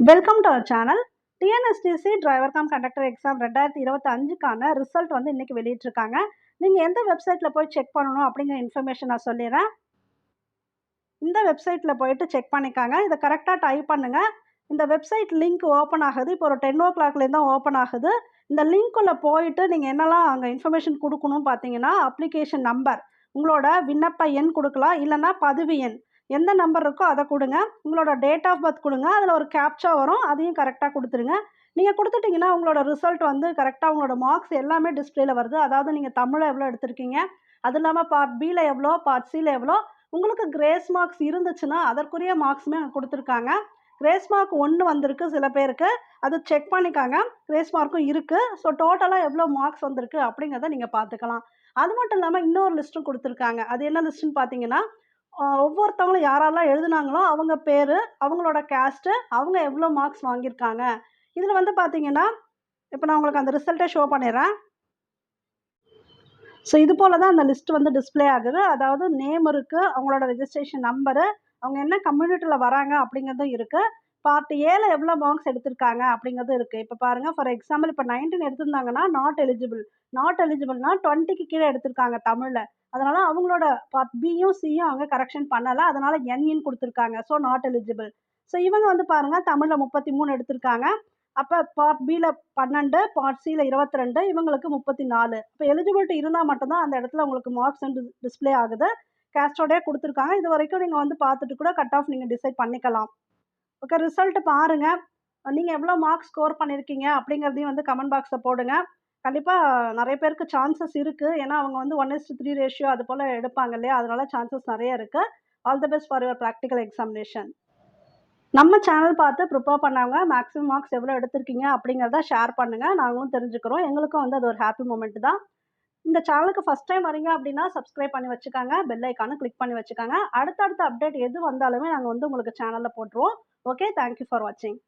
Welcome to our channel TNSTC driver cum conductor exam ரெண்டாயிரத்தி இருபத்தி அஞ்சுக்கான result வந்து இன்னைக்கு வெளியிட்ருக்காங்க நீங்கள் எந்த வெப்சைட்டில் போய் செக் பண்ணணும் அப்படிங்கிற இன்ஃபர்மேஷன் நான் சொல்லிடுறேன். இந்த வெப்சைட்டில் போயிட்டு செக் பண்ணிக்காங்க. இதை கரெக்டாக டைப் பண்ணுங்கள் இந்த வெப்சைட் லிங்க் ஓப்பன் ஆகுது. இப்போ ஒரு டென் ஓ கிளாக்லேருந்து தான் ஓப்பன் ஆகுது. இந்த லிங்க்குள்ளே போயிட்டு நீங்கள் என்னெல்லாம் அங்கே இன்ஃபர்மேஷன் கொடுக்கணும்னு பார்த்தீங்கன்னா அப்ளிகேஷன் நம்பர் உங்களோட விண்ணப்ப எண் கொடுக்கலாம். இல்லைன்னா பதிவு எண். எந்த நம்பர் இருக்கோ அதை கொடுங்க. உங்களோட டேட் ஆஃப் பர்த் கொடுங்க. அதில் ஒரு கேப்ச்சா வரும். அதையும் கரெக்டாக கொடுத்துருங்க. நீங்கள் கொடுத்துட்டிங்கன்னா உங்களோட ரிசல்ட் வந்து கரெக்டாக உங்களோட மார்க்ஸ் எல்லாமே டிஸ்பிளேல வருது. அதாவது நீங்கள் தமிழில் எவ்வளோ எடுத்திருக்கீங்க? அது இல்லாமல் பார்ட் பியில் எவ்வளோ பார்ட் சியில் எவ்வளோ? உங்களுக்கு கிரேஸ் மார்க்ஸ் இருந்துச்சுன்னா அதற்குரிய மார்க்ஸுமே அங்கே கொடுத்துருக்காங்க. கிரேஸ் மார்க் ஒன்று வந்திருக்கு சில பேருக்கு. அது செக் பண்ணிக்காங்க. கிரேஸ் மார்க்கும் இருக்குது ஸோ டோட்டலாக எவ்வளோ மார்க்ஸ் வந்திருக்கு அப்படிங்கிறத நீங்கள் பார்த்துக்கலாம். அது மட்டும் இல்லாமல் இன்னொரு லிஸ்ட்டும் கொடுத்துருக்காங்க. அது என்ன லிஸ்ட்டுன்னு பார்த்தீங்கன்னா ஒவ்வொருத்தவங்களும் யாரெல்லாம் எழுதுனாங்களோ அவங்க பேர் அவங்களோட கேஸ்ட்டு அவங்க எவ்வளோ மார்க்ஸ் வாங்கியிருக்காங்க. இதில் வந்து பார்த்தீங்கன்னா இப்போ நான் உங்களுக்கு அந்த ரிசல்ட்டை ஷோ பண்ணிடுறேன். ஸோ இது போல் தான் அந்த லிஸ்ட் வந்து டிஸ்ப்ளே ஆகுது. அதாவது நேம் இருக்குது அவங்களோட ரெஜிஸ்ட்ரேஷன் நம்பரு அவங்க என்ன கம்யூனிட்டியில் வராங்க அப்படிங்கிறதும் இருக்குது பார்ட் ஏல எவ்வளோ மார்க்ஸ் எடுத்திருக்காங்க அப்படிங்கிறது இருக்குது இப்போ பாருங்கள் ஃபார் எக்ஸாம்பிள் இப்போ நைன்டீன் எடுத்திருந்தாங்கன்னா நாட் எலிஜிபிள் நாட் எலிஜிபிள்னா டுவெண்ட்டிக்கு கீழே எடுத்திருக்காங்க தமிழில். அதனால் அவங்களோட பார்ட் பியும் சியும் அவங்க கரெக்ஷன் பண்ணலை. அதனால் என்இன் கொடுத்துருக்காங்க. ஸோ நாட் எலிஜிபிள் ஸோ இவங்க வந்து பாருங்கள் தமிழில் முப்பத்தி மூணு எடுத்திருக்காங்க. அப்போ பார்ட் பியில் பன்னெண்டு பார்ட் சியில் இருபத்தி ரெண்டு இவங்களுக்கு முப்பத்தி நாலு. இப்போ எலிஜிபிலிட்டி இருந்தால் மட்டும்தான் அந்த இடத்துல உங்களுக்கு மார்க்ஸ் வந்து டிஸ்ப்ளே ஆகுது. கேஸ்டோடே கொடுத்துருக்காங்க. இது வரைக்கும் நீங்கள் வந்து பார்த்துட்டு கூட கட் ஆஃப் நீங்கள் டிசைட் பண்ணிக்கலாம். ஓகே ரிசல்ட் பாருங்கள் நீங்கள் எவ்வளோ மார்க்ஸ் ஸ்கோர் பண்ணியிருக்கீங்க அப்படிங்கிறதையும் வந்து கமெண்ட் பாக்ஸில் போடுங்க. கண்டிப்பாக நிறைய பேருக்கு சான்சஸ் இருக்குது ஏன்னா அவங்க வந்து ஒன் இஸ்ட் த்ரீ ரேஷியோ அது போல் எடுப்பாங்க இல்லையா? அதனால சான்சஸ் நிறைய இருக்குது all the best for your practical examination நம்ம சேனல் பார்த்து ப்ரிப்பேர் பண்ணவங்க மேக்ஸிமம் மார்க்ஸ் எவ்வளோ எடுத்திருக்கீங்க அப்படிங்கிறத ஷேர் பண்ணுங்கள் நாங்களும் தெரிஞ்சுக்கிறோம். எங்களுக்கும் வந்து அது ஒரு ஹாப்பி மூமெண்ட் தான். இந்த சேனலுக்கு ஃபஸ்ட் டைம் வரீங்க அப்படின்னா சப்ஸ்கிரைப் பண்ணி வச்சுக்கோங்க. பெல் ஐக்கானை கிளிக் பண்ணி வச்சுக்கோங்க. அடுத்தடுத்த அப்டேட் எது வந்தாலுமே நாங்கள் வந்து உங்களுக்கு சேனலில் போட்டுருவோம். ஓகே தேங்க்யூ ஃபார் வாட்சிங்